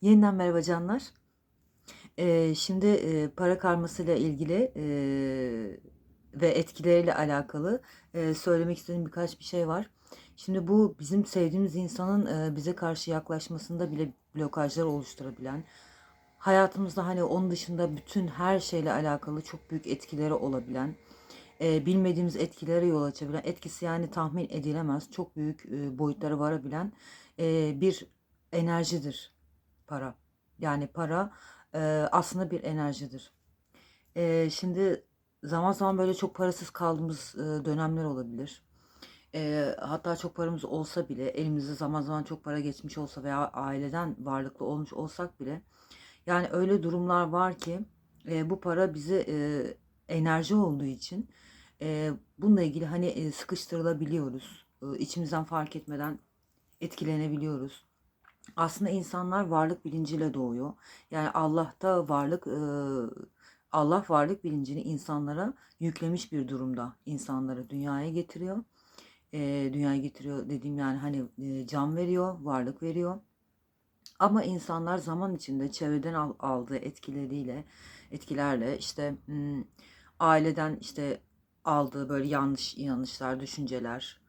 Yeniden merhaba canlar. Eee, şimdi, eee, para karmasıyla ilgili, eee, ve etkileriyle alakalı, eee, söylemek istediğim birkaç bir şey var. Şimdi bu bizim sevdiğimiz insanın, eee, bize karşı yaklaşmasında bile blokajlar oluşturabilen, hayatımızda, hani, onun dışında bütün her şeyle alakalı çok büyük etkileri olabilen, eee, bilmediğimiz etkilere yol açabilen, etkisi yani tahmin edilemez, çok büyük, eee, boyutlara varabilen, eee, bir enerjidir para. Yani para, eee, aslında bir enerjidir. Eee, şimdi zaman zaman böyle çok parasız kaldığımız, ııı, dönemler olabilir. Eee, hatta çok paramız olsa bile, elimizde zaman zaman çok para geçmiş olsa veya aileden varlıklı olmuş olsak bile, yani öyle durumlar var ki, eee, bu para bize, eee, enerji olduğu için, eee, bununla ilgili, hani, eee, sıkıştırılabiliyoruz. Iıı, içimizden fark etmeden etkilenebiliyoruz. Aslında insanlar varlık bilinciyle doğuyor. Yani Allah'ta varlık, ııı, Allah varlık bilincini insanlara yüklemiş bir durumda. İnsanları dünyaya getiriyor. Dünyaya getiriyor dediğim yani, hani, can veriyor, varlık veriyor. Ama insanlar zaman içinde çevreden al aldığı etkileriyle etkilerle, işte, ımm, aileden, işte, aldığı böyle yanlış inanışlar, düşünceler,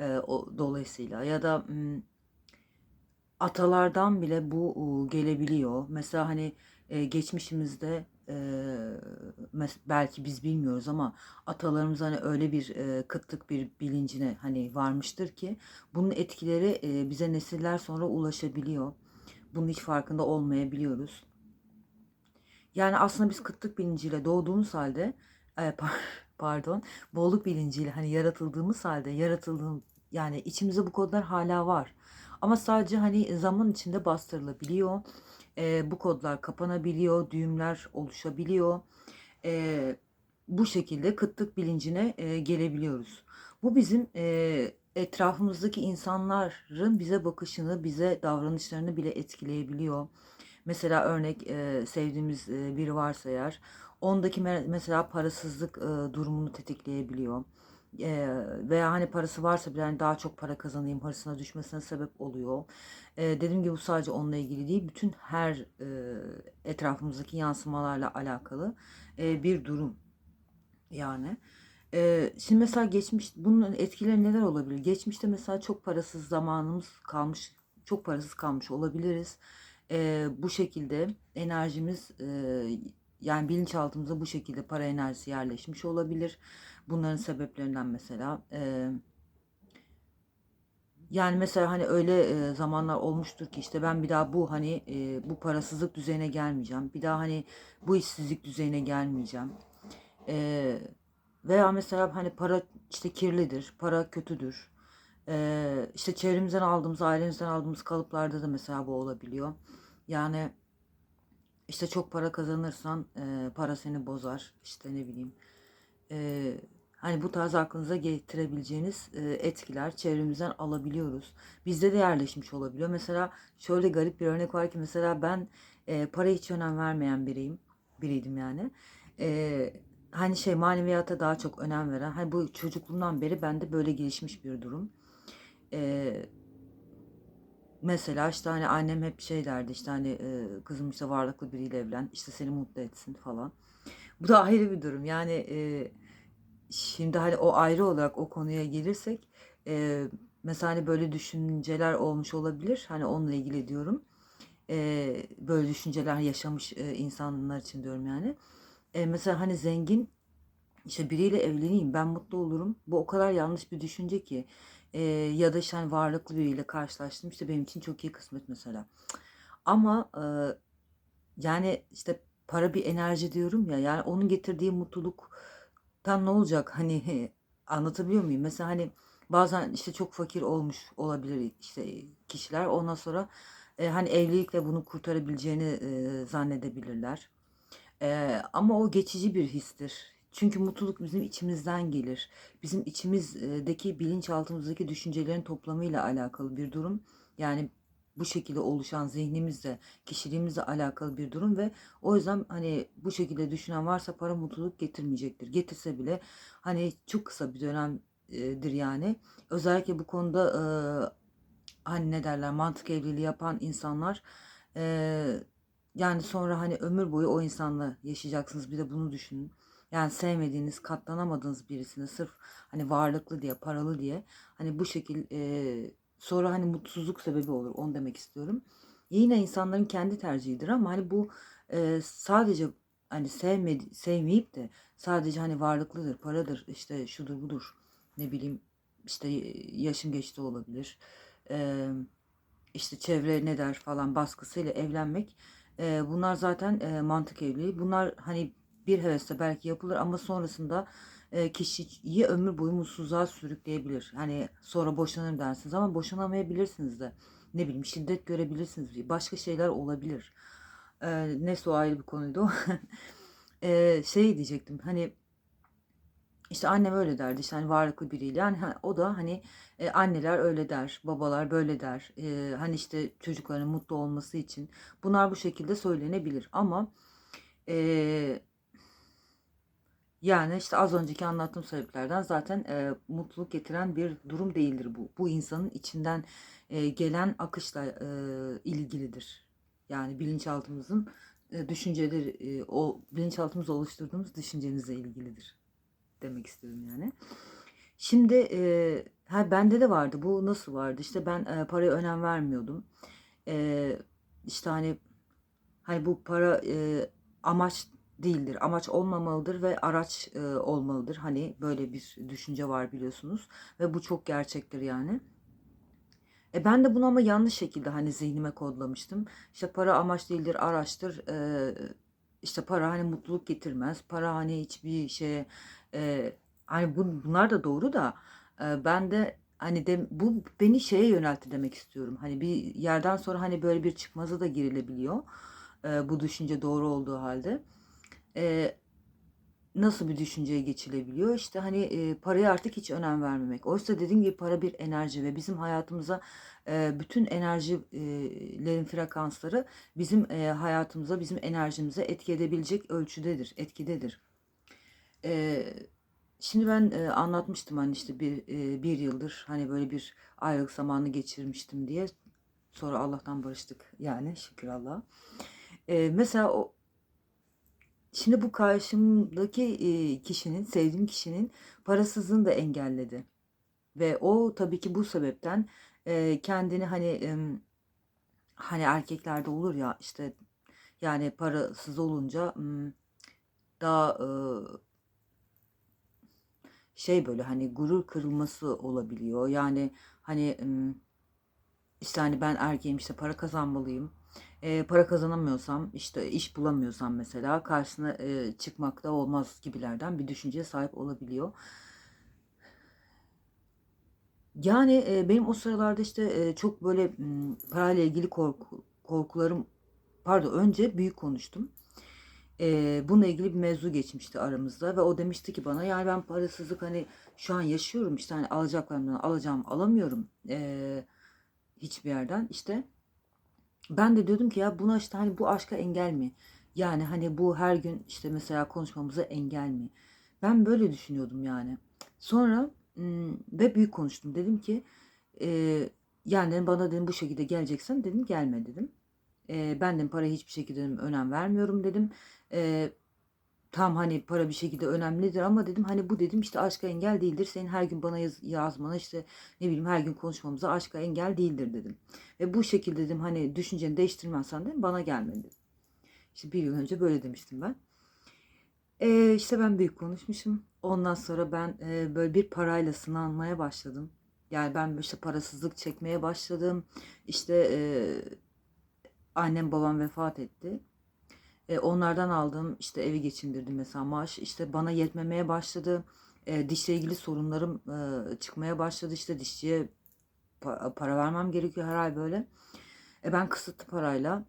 eee, o dolayısıyla ya da, ımm atalardan bile bu, gelebiliyor. Mesela, hani, eee, geçmişimizde, mes belki biz bilmiyoruz ama atalarımız, hani, öyle bir, eee, kıtlık bir bilincine, hani, varmıştır ki bunun etkileri, bize nesiller sonra ulaşabiliyor. Bunun hiç farkında olmayabiliyoruz. Yani, aslında biz kıtlık bilinciyle doğduğumuz par pardon, bolluk bilinciyle, hani, yaratıldığımız hâlde, yaratıldığım yani içimizde bu kodlar hâlâ var. Ama sadece, hani, zaman içinde bastırılabiliyor. Eee, bu kodlar kapanabiliyor, düğümler oluşabiliyor. Eee, bu şekilde kıtlık bilincine, eee, gelebiliyoruz. Bu bizim, eee, etrafımızdaki insanların bize bakışını, bize davranışlarını bile etkileyebiliyor. Mesela örnek, eee, sevdiğimiz, eee, biri varsa eğer, ondaki me mesela parasızlık, ııı, durumunu tetikleyebiliyor. Eee, veya, hani, parası varsa bile, hani, daha çok para kazanayım hırsına düşmesine sebep oluyor. Eee, dediğim gibi bu sadece onunla ilgili değil, bütün her, eee, etrafımızdaki yansımalarla alakalı, eee, bir durum yani. Eee, şimdi mesela geçmiş bunun etkileri neler olabilir? Geçmişte mesela çok parasız zamanımız kalmış, çok parasız kalmış olabiliriz. Eee, bu şekilde enerjimiz, eee, yani bilinçaltımıza bu şekilde para enerjisi yerleşmiş olabilir. Bunların sebeplerinden mesela, eee yani, mesela, hani, öyle, eee, zamanlar olmuştur ki, işte, ben bir daha bu, hani, eee, bu parasızlık düzeyine gelmeyeceğim. Bir daha, hani, bu işsizlik düzeyine gelmeyeceğim. Eee, veya mesela, hani, para, işte, kirlidir, para kötüdür. Eee, işte, çevremizden aldığımız, ailemizden aldığımız kalıplarda da mesela bu olabiliyor. Yani, işte, çok para kazanırsan, eee, para seni bozar. İşte, ne bileyim, eee, hani, bu tarz aklınıza getirebileceğiniz, eee, etkiler çevremizden alabiliyoruz. Bizde de yerleşmiş olabiliyor. Mesela şöyle garip bir örnek var ki mesela ben, eee, paraya hiç önem vermeyen biriyim biriydim yani. Eee, hani, şey maneviyata daha çok önem veren, hani, bu çocukluğumdan beri bende böyle gelişmiş bir durum. Eee Mesela, işte, hani, annem hep şey derdi, işte, hani, eee, "Kızım, işte, varlıklı biriyle evlen, işte, seni mutlu etsin." falan. Bu da ayrı bir durum. Yani, eee, şimdi, hani, o ayrı olarak o konuya gelirsek, eee, mesela, hani, böyle düşünceler olmuş olabilir. Hani, onunla ilgili diyorum. Eee, böyle düşünceler yaşamış, eee, insanlar için diyorum yani. Eee, mesela, hani, zengin, işte, biriyle evleneyim, ben mutlu olurum. Bu o kadar yanlış bir düşünce ki. Eee, ya da, işte, hani, varlıklı biriyle karşılaştım, işte, benim için çok iyi kısmet mesela. Ama, ııı, yani, işte, para bir enerji diyorum ya, yani, onun getirdiği mutluluktan ne olacak? Hani, anlatabiliyor muyum? Mesela, hani, bazen, işte, çok fakir olmuş olabilir, işte, kişiler. Ondan sonra, eee, hani, evlilikle bunu kurtarabileceğini, eee, zannedebilirler. Eee, ama o geçici bir histir. Çünkü mutluluk bizim içimizden gelir. Bizim içimiz eee, deki bilinçaltımızdaki düşüncelerin toplamıyla alakalı bir durum. Yani bu şekilde oluşan zihnimizle, kişiliğimizle alakalı bir durum ve o yüzden, hani, bu şekilde düşünen varsa para mutluluk getirmeyecektir. Getirse bile, hani, çok kısa bir dönem eee, dir yani. Özellikle bu konuda, ııı, hani, ne derler, mantık evliliği yapan insanlar, Eee, yani sonra hani ömür boyu o insanla yaşayacaksınız. Bir de bunu düşünün. Yani sevmediğiniz, katlanamadığınız birisine sırf hani varlıklı diye, paralı diye hani bu şekil eee, sonra hani mutsuzluk sebebi olur. Onu demek istiyorum. Yine insanların kendi tercihidir ama hani bu eee, sadece hani sevmedi, sevmeyip de sadece hani varlıklıdır, paradır, işte şudur budur. Ne bileyim işte yaşım geçti olabilir. Eee işte çevre ne der falan baskısıyla evlenmek e, bunlar zaten e, mantık evliliği. Bunlar hani bir hevesle belki yapılır ama sonrasında e, kişiyi ömür boyu mutsuzluğa sürükleyebilir. Hani sonra boşanırım dersiniz ama boşanamayabilirsiniz de. Ne bileyim şiddet görebilirsiniz. Başka şeyler olabilir. E, neyse o ayrı bir konuydu e, şey diyecektim hani işte annem öyle derdi işte hani varlıklı biriyle yani o da hani e, anneler öyle der babalar böyle der E, hani işte çocukların mutlu olması için bunlar bu şekilde söylenebilir ama e, yani işte az önceki anlattığım sebeplerden zaten e, mutluluk getiren bir durum değildir bu bu insanın içinden e, gelen akışla e, ilgilidir yani bilinçaltımızın e, düşünceleri e, o bilinçaltımızda oluşturduğumuz düşüncenizle ilgilidir demek istedim yani. Şimdi e, ha bende de vardı. Bu nasıl vardı? İşte ben e, paraya önem vermiyordum. E, işte hani hani bu para e, amaç değildir. Amaç olmamalıdır ve araç e, olmalıdır. Hani böyle bir düşünce var biliyorsunuz ve bu çok gerçektir yani. E ben de bunu ama yanlış şekilde hani zihnime kodlamıştım. İşte para amaç değildir, araçtır. E, işte para hani mutluluk getirmez. Para hani hiçbir şeye e, hani bu, bunlar da doğru da e, ben de hani de, bu beni şeye yöneltti demek istiyorum. Hani bir yerden sonra hani böyle bir çıkmaza da girilebiliyor. E, bu düşünce doğru olduğu halde. E, nasıl bir düşünceye geçilebiliyor? İşte hani e, paraya artık hiç önem vermemek. Oysa dediğim gibi para bir enerji ve bizim hayatımıza e, bütün enerjilerin frekansları bizim e, hayatımıza, bizim enerjimize etki edebilecek ölçüdedir, etkidedir. E, şimdi ben e, anlatmıştım hani işte bir, e, bir yıldır hani böyle bir ayrılık zamanı geçirmiştim diye. Sonra Allah'tan barıştık yani şükür Allah'a. E, mesela o Şimdi bu karşımdaki kişinin, sevdiğim kişinin parasızlığını da engelledi. Ve o tabii ki bu sebepten kendini hani hani erkeklerde olur ya işte yani parasız olunca daha şey böyle hani gurur kırılması olabiliyor. Yani hani işte hani ben erkeğim işte para kazanmalıyım. E, para kazanamıyorsam işte iş bulamıyorsam mesela karşısına e, çıkmakta olmaz gibilerden bir düşünceye sahip olabiliyor. Yani e, benim o sıralarda işte e, çok böyle m, parayla ilgili korku, korkularım pardon önce büyük konuştum. E, bununla ilgili bir mevzu geçmişti aramızda ve o demişti ki bana yani ben parasızlık hani şu an yaşıyorum işte hani alacaklarımdan alacağım alamıyorum e, hiçbir yerden işte ben de diyordum ki ya buna işte hani bu aşka engel mi? Yani hani bu her gün işte mesela konuşmamıza engel mi? Ben böyle düşünüyordum yani. Sonra ve büyük konuştum. Dedim ki e, yani bana dedim bu şekilde geleceksen dedim gelme dedim. E, ben dedim paraya hiçbir şekilde dedim, önem vermiyorum dedim. E, tam hani para bir şekilde önemlidir ama dedim hani bu dedim işte aşka engel değildir. Senin her gün bana yaz, yazmana işte ne bileyim her gün konuşmamıza aşka engel değildir dedim. Ve bu şekilde dedim hani düşünceni değiştirmezsen dedim bana gelme dedim. İşte bir yıl önce böyle demiştim ben. E, işte ben büyük konuşmuşum. Ondan sonra ben e, böyle bir parayla sınanmaya başladım. Yani ben işte parasızlık çekmeye başladım. İşte e, annem babam vefat etti. E, onlardan aldığım işte evi geçindirdim mesela maaş işte bana yetmemeye başladı. E, dişle ilgili sorunlarım e, çıkmaya başladı. İşte dişçiye pa- para vermem gerekiyor her ay böyle. E, ben kısıtlı parayla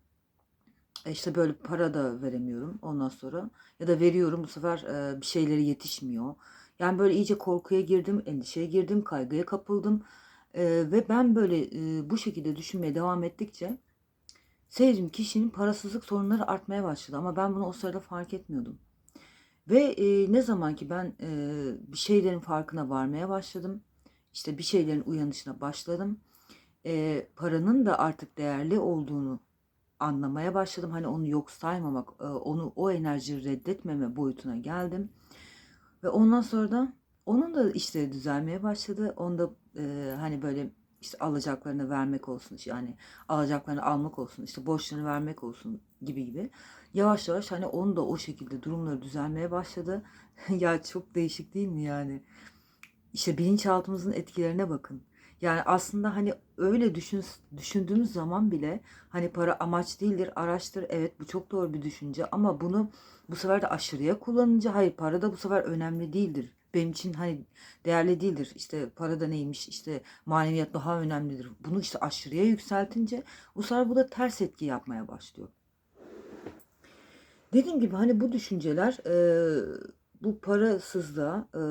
e, işte böyle para da veremiyorum ondan sonra. Ya da veriyorum bu sefer e, bir şeyleri yetişmiyor. Yani böyle iyice korkuya girdim, endişeye girdim, kaygıya kapıldım. E, ve ben böyle e, bu şekilde düşünmeye devam ettikçe sevdiğim kişinin parasızlık sorunları artmaya başladı. Ama ben bunu o sırada fark etmiyordum. Ve e, ne zaman ki ben e, bir şeylerin farkına varmaya başladım, işte bir şeylerin uyanışına başladım, e, paranın da artık değerli olduğunu anlamaya başladım. Hani onu yok saymamak, e, onu o enerjiyi reddetmeme boyutuna geldim. Ve ondan sonra da onun da işleri düzelmeye başladı. Onda e, hani böyle işte alacaklarını vermek olsun yani alacaklarını almak olsun işte borçlarını vermek olsun gibi gibi yavaş yavaş hani onun da o şekilde durumları düzelmeye başladı. ya çok değişik değil mi yani? İşte bilinçaltımızın etkilerine bakın. Yani aslında hani öyle düşün, düşündüğümüz zaman bile hani para amaç değildir, araçtır. Evet bu çok doğru bir düşünce ama bunu bu sefer de aşırıya kullanınca hayır para da bu sefer önemli değildir. Benim için hani değerli değildir. İşte para da neymiş işte maneviyat daha önemlidir. Bunu işte aşırıya yükseltince bu sefer bu da ters etki yapmaya başlıyor. Dediğim gibi hani bu düşünceler e, bu parasızlığa e,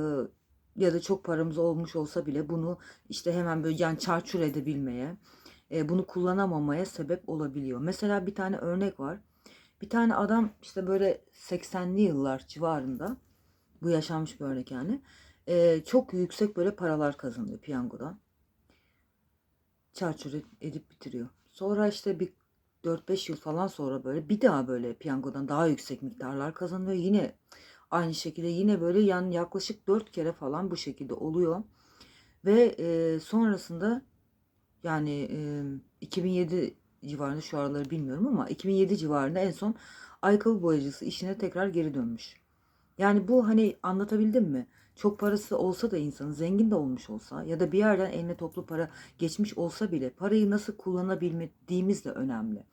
ya da çok paramız olmuş olsa bile bunu işte hemen böyle yani çarçur edebilmeye, e, bunu kullanamamaya sebep olabiliyor. Mesela bir tane örnek var. Bir tane adam işte böyle 80'li yıllar civarında bu yaşanmış bir örnek yani. E, çok yüksek böyle paralar kazanıyor piyangodan. Çarçur edip bitiriyor. Sonra işte bir 4-5 yıl falan sonra böyle bir daha böyle piyangodan daha yüksek miktarlar kazanıyor. Yine aynı şekilde yine böyle yani yaklaşık 4 kere falan bu şekilde oluyor. Ve e, sonrasında yani e, 2007 civarında şu araları bilmiyorum ama 2007 civarında en son ayakkabı boyacısı işine tekrar geri dönmüş. Yani bu hani anlatabildim mi? Çok parası olsa da insanın zengin de olmuş olsa ya da bir yerden eline toplu para geçmiş olsa bile parayı nasıl kullanabildiğimiz de önemli.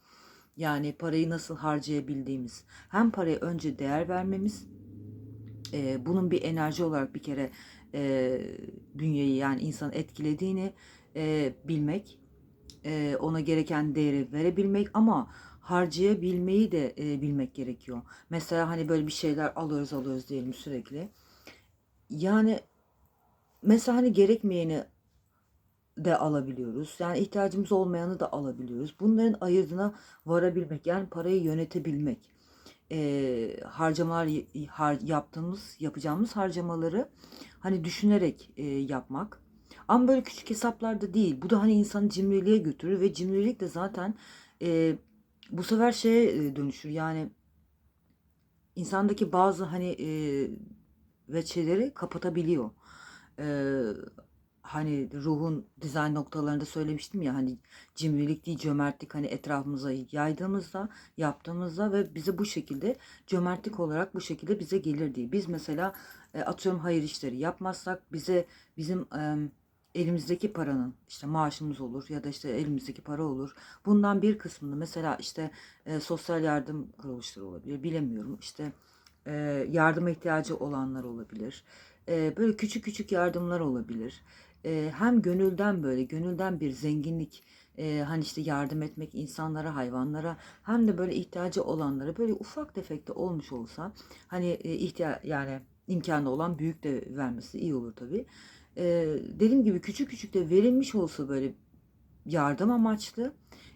Yani parayı nasıl harcayabildiğimiz. Hem paraya önce değer vermemiz, e, bunun bir enerji olarak bir kere e, bünyeyi yani insanı etkilediğini e, bilmek, e, ona gereken değeri verebilmek ama harcayabilmeyi de e, bilmek gerekiyor. Mesela hani böyle bir şeyler alıyoruz alıyoruz diyelim sürekli. Yani mesela hani gerekmeyeni de alabiliyoruz. Yani ihtiyacımız olmayanı da alabiliyoruz. Bunların ayırdına varabilmek yani parayı yönetebilmek. E, harcamalar har, yaptığımız yapacağımız harcamaları hani düşünerek e, yapmak. Ama böyle küçük hesaplarda değil. Bu da hani insanı cimriliğe götürür ve cimrilik de zaten e, bu sefer şeye dönüşür. Yani insandaki bazı hani e, veçeleri kapatabiliyor. E, hani ruhun dizayn noktalarında söylemiştim ya hani cimrilik değil cömertlik hani etrafımıza yaydığımızda yaptığımızda ve bize bu şekilde cömertlik olarak bu şekilde bize gelir diye. Biz mesela e, atıyorum hayır işleri yapmazsak bize bizim e, elimizdeki paranın işte maaşımız olur ya da işte elimizdeki para olur. Bundan bir kısmını mesela işte e, sosyal yardım kuruluşları olabilir bilemiyorum işte e, yardıma ihtiyacı olanlar olabilir. E, böyle küçük küçük yardımlar olabilir. E, hem gönülden böyle gönülden bir zenginlik e, hani işte yardım etmek insanlara hayvanlara hem de böyle ihtiyacı olanlara böyle ufak tefek de olmuş olsa hani e, ihtiya yani imkanı olan büyük de vermesi iyi olur tabii e, dediğim gibi küçük küçük de verilmiş olsa böyle yardım amaçlı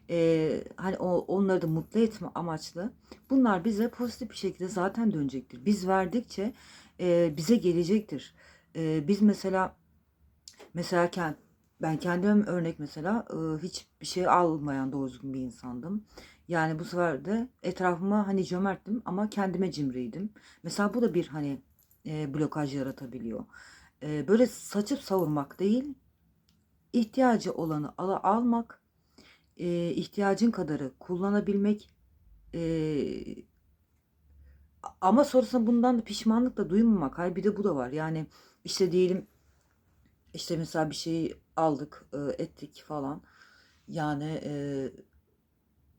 e, hani o, onları da mutlu etme amaçlı bunlar bize pozitif bir şekilde zaten dönecektir. Biz verdikçe e, bize gelecektir. E, biz mesela mesela kend, ben kendim örnek mesela e, hiç bir şey almayan doğru düzgün bir insandım. Yani bu sefer de etrafıma hani cömerttim ama kendime cimriydim. Mesela bu da bir hani e, blokaj yaratabiliyor e, böyle saçıp savurmak değil, ihtiyacı olanı ala almak, e, ihtiyacın kadarı kullanabilmek e, ama sonrasında bundan da pişmanlık da duymamak. Hayır bir de bu da var. Yani işte diyelim işte mesela bir şeyi aldık, e, ettik falan. Yani e,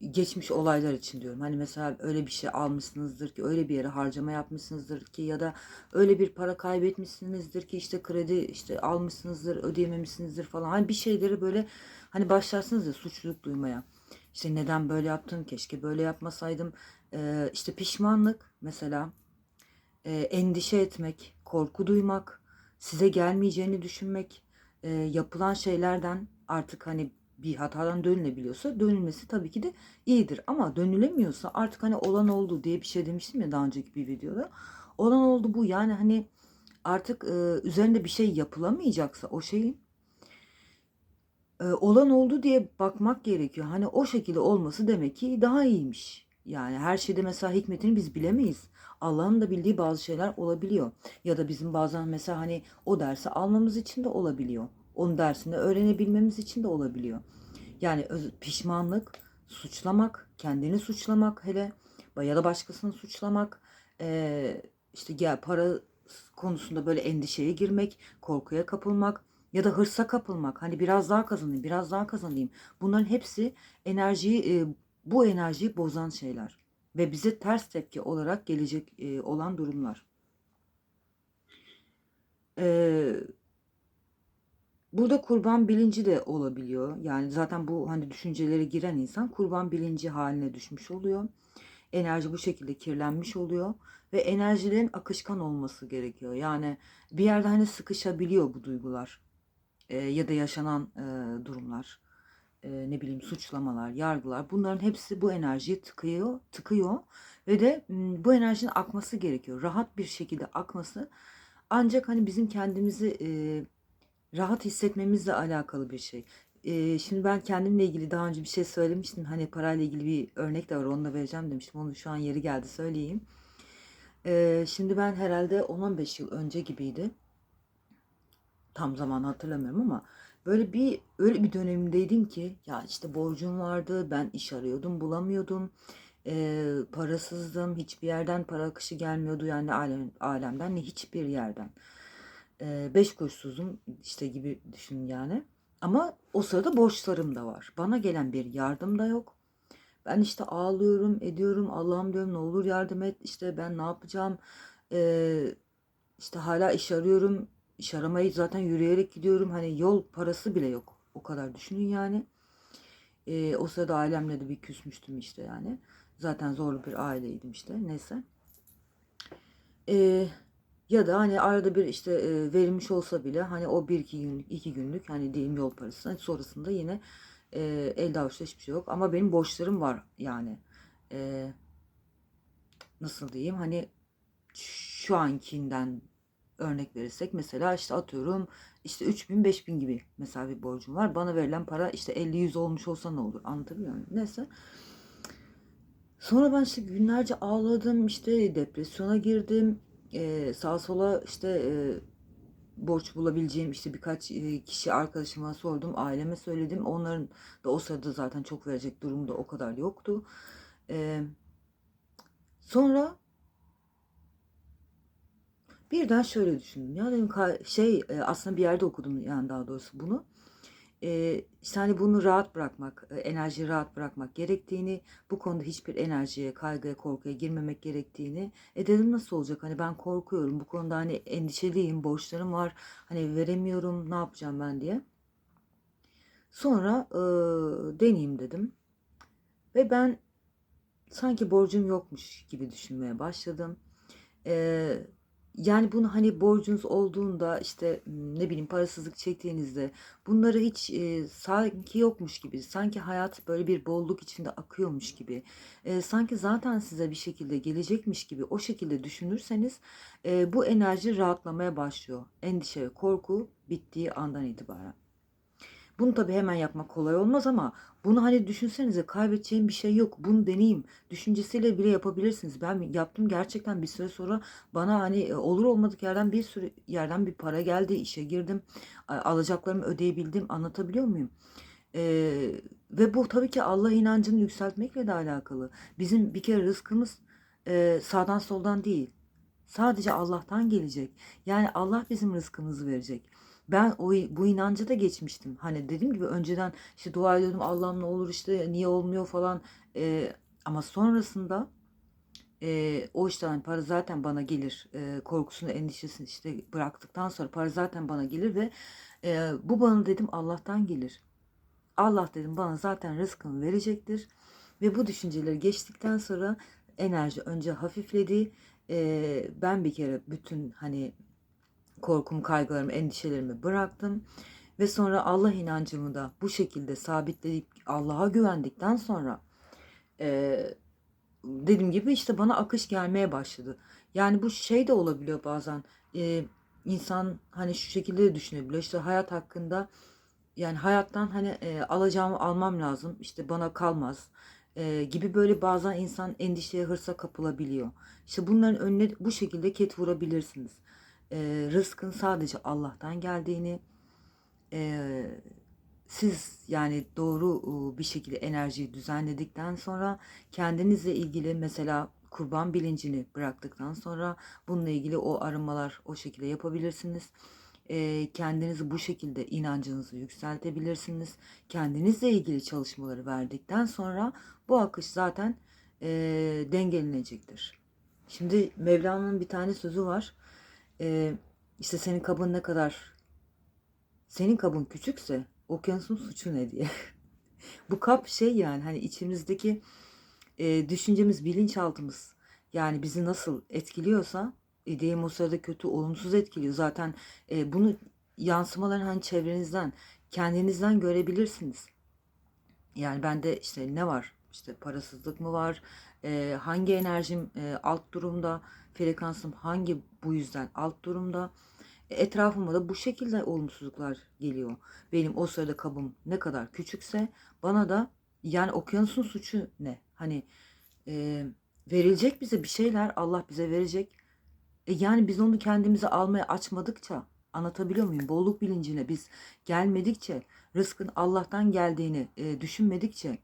geçmiş olaylar için diyorum. Hani mesela öyle bir şey almışsınızdır ki öyle bir yere harcama yapmışsınızdır ki ya da öyle bir para kaybetmişsinizdir ki işte kredi işte almışsınızdır ödeyememişsinizdir falan. Hani bir şeyleri böyle hani başlarsınız ya suçluluk duymaya. İşte neden böyle yaptım keşke böyle yapmasaydım. Ee, işte pişmanlık mesela e, endişe etmek, korku duymak, size gelmeyeceğini düşünmek, e, yapılan şeylerden artık hani bir hatadan dönülebiliyorsa dönülmesi tabii ki de iyidir. Ama dönülemiyorsa artık hani olan oldu diye bir şey demiştim ya daha önceki bir videoda. Olan oldu bu yani hani artık e, üzerinde bir şey yapılamayacaksa o şeyin e, olan oldu diye bakmak gerekiyor. Hani o şekilde olması demek ki daha iyiymiş. Yani her şeyde mesela hikmetini biz bilemeyiz. Allah'ın da bildiği bazı şeyler olabiliyor. Ya da bizim bazen mesela hani o dersi almamız için de olabiliyor. Onun dersini öğrenebilmemiz için de olabiliyor. Yani öz- pişmanlık, suçlamak, kendini suçlamak hele ya da başkasını suçlamak, eee, işte gel para konusunda böyle endişeye girmek, korkuya kapılmak ya da hırsa kapılmak. Hani biraz daha kazanayım, biraz daha kazanayım. Bunların hepsi enerjiyi, eee, bu enerjiyi bozan şeyler ve bize ters tepki olarak gelecek eee, olan durumlar. Eee Burada kurban bilinci de olabiliyor. Yani zaten bu hani düşüncelere giren insan kurban bilinci haline düşmüş oluyor. Enerji bu şekilde kirlenmiş oluyor ve enerjilerin akışkan olması gerekiyor. Yani bir yerde hani sıkışabiliyor bu duygular Ee, ya da yaşanan e, durumlar, Ee, ne bileyim suçlamalar, yargılar. Bunların hepsi bu enerjiyi tıkıyor, tıkıyor ve de bu enerjinin akması gerekiyor. Rahat bir şekilde akması ancak hani bizim kendimizi e, rahat hissetmemizle alakalı bir şey. Ee, şimdi ben kendimle ilgili daha önce bir şey söylemiştim. Hani parayla ilgili bir örnek de var. Onu da vereceğim demiştim. Onu şu an yeri geldi söyleyeyim. Ee, şimdi ben herhalde 10-15 yıl önce gibiydi. Tam zamanı hatırlamıyorum ama böyle bir öyle bir dönemdeydim ki ya işte borcum vardı. Ben iş arıyordum, bulamıyordum. Ee, parasızdım. Hiçbir yerden para akışı gelmiyordu. Yani alem, alemden ne hiçbir yerden. Ee, beş kuruşsuzum işte gibi düşün yani. Ama o sırada borçlarım da var. Bana gelen bir yardım da yok. Ben işte ağlıyorum, ediyorum. Allah'ım diyorum ne olur yardım et. İşte ben ne yapacağım? Ee, işte hala iş arıyorum. İş aramayı zaten yürüyerek gidiyorum. Hani yol parası bile yok. O kadar düşünün yani. Ee, o sırada ailemle de bir küsmüştüm işte yani. Zaten zorlu bir aileydim işte. Neyse. Ee, ya da hani arada bir işte e, verilmiş olsa bile hani o bir iki günlük iki günlük hani diyeyim yol parası hani sonrasında yine e, elde avuçta hiçbir şey yok. Ama benim borçlarım var yani. E, nasıl diyeyim? Hani şu ankinden örnek verirsek mesela işte atıyorum işte 3000 5000 gibi mesela bir borcum var. Bana verilen para işte 50 100 olmuş olsa ne olur? Anlatabiliyor muyum? Neyse. Sonra ben işte günlerce ağladım işte depresyona girdim e, sağa sola işte e, borç bulabileceğim işte birkaç kişi arkadaşıma sordum, aileme söyledim. Onların da o sırada zaten çok verecek durumda o kadar yoktu. E, sonra birden şöyle düşündüm. Ya dedim şey aslında bir yerde okudum yani daha doğrusu bunu e, işte hani bunu rahat bırakmak, e, enerjiyi rahat bırakmak gerektiğini, bu konuda hiçbir enerjiye, kaygıya, korkuya girmemek gerektiğini. E dedim nasıl olacak? Hani ben korkuyorum, bu konuda hani endişeliyim, borçlarım var, hani veremiyorum, ne yapacağım ben diye. Sonra e, deneyeyim dedim. Ve ben sanki borcum yokmuş gibi düşünmeye başladım. E, yani bunu hani borcunuz olduğunda işte ne bileyim parasızlık çektiğinizde bunları hiç e, sanki yokmuş gibi, sanki hayat böyle bir bolluk içinde akıyormuş gibi, e, sanki zaten size bir şekilde gelecekmiş gibi o şekilde düşünürseniz e, bu enerji rahatlamaya başlıyor. Endişe ve korku bittiği andan itibaren. Bunu tabii hemen yapmak kolay olmaz ama bunu hani düşünsenize kaybedeceğim bir şey yok. Bunu deneyeyim. Düşüncesiyle bile yapabilirsiniz. Ben yaptım gerçekten bir süre sonra bana hani e, olur olmadık yerden bir sürü yerden bir para geldi. işe girdim. Alacaklarımı ödeyebildim. Anlatabiliyor muyum? Ee, ve bu tabii ki Allah inancını yükseltmekle de alakalı. Bizim bir kere rızkımız e, sağdan soldan değil. Sadece Allah'tan gelecek. Yani Allah bizim rızkımızı verecek. Ben o bu inancı da geçmiştim. Hani dediğim gibi önceden işte dua ediyordum Allah'ım ne olur işte niye olmuyor falan. Ee, ama sonrasında e, o işte hani para zaten bana gelir e, korkusunu endişesini işte bıraktıktan sonra para zaten bana gelir ve e, bu bana dedim Allah'tan gelir. Allah dedim bana zaten rızkımı verecektir. Ve bu düşünceleri geçtikten sonra enerji önce hafifledi. E, ben bir kere bütün hani korkum, kaygılarımı, endişelerimi bıraktım. Ve sonra Allah inancımı da bu şekilde sabitleyip Allah'a güvendikten sonra e, dediğim gibi işte bana akış gelmeye başladı. Yani bu şey de olabiliyor bazen. E, insan hani şu şekilde de düşünebiliyor. İşte hayat hakkında yani hayattan hani e, alacağımı almam lazım işte bana kalmaz e, gibi böyle bazen insan endişeye hırsa kapılabiliyor. İşte bunların önüne bu şekilde ket vurabilirsiniz. E, rızkın sadece Allah'tan geldiğini e, siz yani doğru bir şekilde enerjiyi düzenledikten sonra kendinizle ilgili mesela kurban bilincini bıraktıktan sonra bununla ilgili o arınmalar o şekilde yapabilirsiniz. E, kendinizi bu şekilde inancınızı yükseltebilirsiniz. Kendinizle ilgili çalışmaları verdikten sonra bu akış zaten e, dengelenecektir. Şimdi Mevlana'nın bir tane sözü var. E, işte senin kabın ne kadar senin kabın küçükse okyanusun suçu ne diye. Bu kap şey yani hani içimizdeki e, düşüncemiz, bilinçaltımız yani bizi nasıl etkiliyorsa e, diyelim o sırada kötü, olumsuz etkiliyor. Zaten e, bunu yansımalarını hani çevrenizden, kendinizden görebilirsiniz. Yani bende işte ne var? İşte parasızlık mı var? E, hangi enerjim e, alt durumda? Frekansım hangi bu yüzden alt durumda? etrafıma da bu şekilde olumsuzluklar geliyor. Benim o sırada kabım ne kadar küçükse bana da yani okyanusun suçu ne? Hani e, verilecek bize bir şeyler Allah bize verecek. E, yani biz onu kendimize almaya açmadıkça anlatabiliyor muyum? Bolluk bilincine biz gelmedikçe rızkın Allah'tan geldiğini e, düşünmedikçe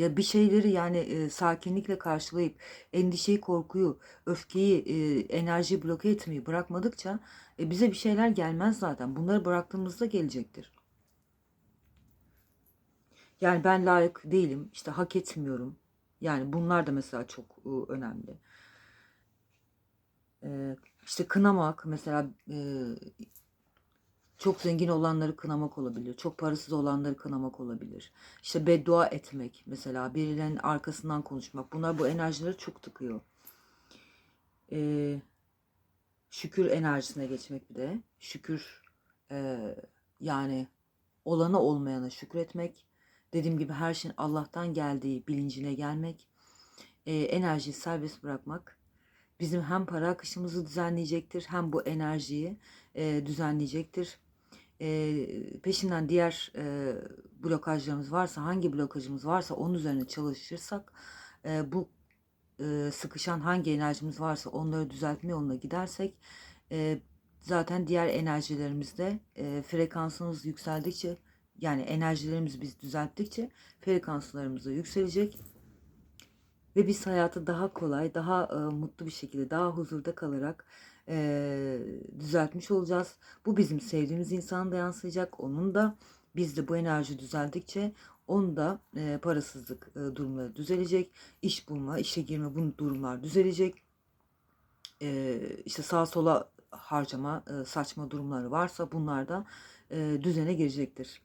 ya bir şeyleri yani e, sakinlikle karşılayıp endişeyi, korkuyu, öfkeyi, e, enerjiyi bloke etmeyi bırakmadıkça e, bize bir şeyler gelmez zaten. Bunları bıraktığımızda gelecektir. Yani ben layık değilim, işte hak etmiyorum. Yani bunlar da mesela çok e, önemli. E, işte kınamak mesela e, çok zengin olanları kınamak olabilir. Çok parasız olanları kınamak olabilir. İşte beddua etmek mesela birilerinin arkasından konuşmak. Bunlar bu enerjileri çok tıkıyor. Ee, şükür enerjisine geçmek bir de. Şükür e, yani olana olmayana şükretmek. Dediğim gibi her şeyin Allah'tan geldiği bilincine gelmek. E, enerjiyi serbest bırakmak. Bizim hem para akışımızı düzenleyecektir hem bu enerjiyi e, düzenleyecektir e, peşinden diğer e, blokajlarımız varsa hangi blokajımız varsa onun üzerine çalışırsak e, bu e, sıkışan hangi enerjimiz varsa onları düzeltme yoluna gidersek e, zaten diğer enerjilerimizde e, frekansımız yükseldikçe yani enerjilerimizi biz düzelttikçe frekanslarımız da yükselecek. Ve biz hayatı daha kolay, daha e, mutlu bir şekilde, daha huzurda kalarak e, düzeltmiş olacağız. Bu bizim sevdiğimiz insana da yansıyacak. Onun da biz de bu enerji düzeldikçe onun da e, parasızlık e, durumları düzelecek. İş bulma, işe girme bu durumlar düzelecek. E, işte sağa sola harcama, e, saçma durumları varsa bunlar da e, düzene girecektir.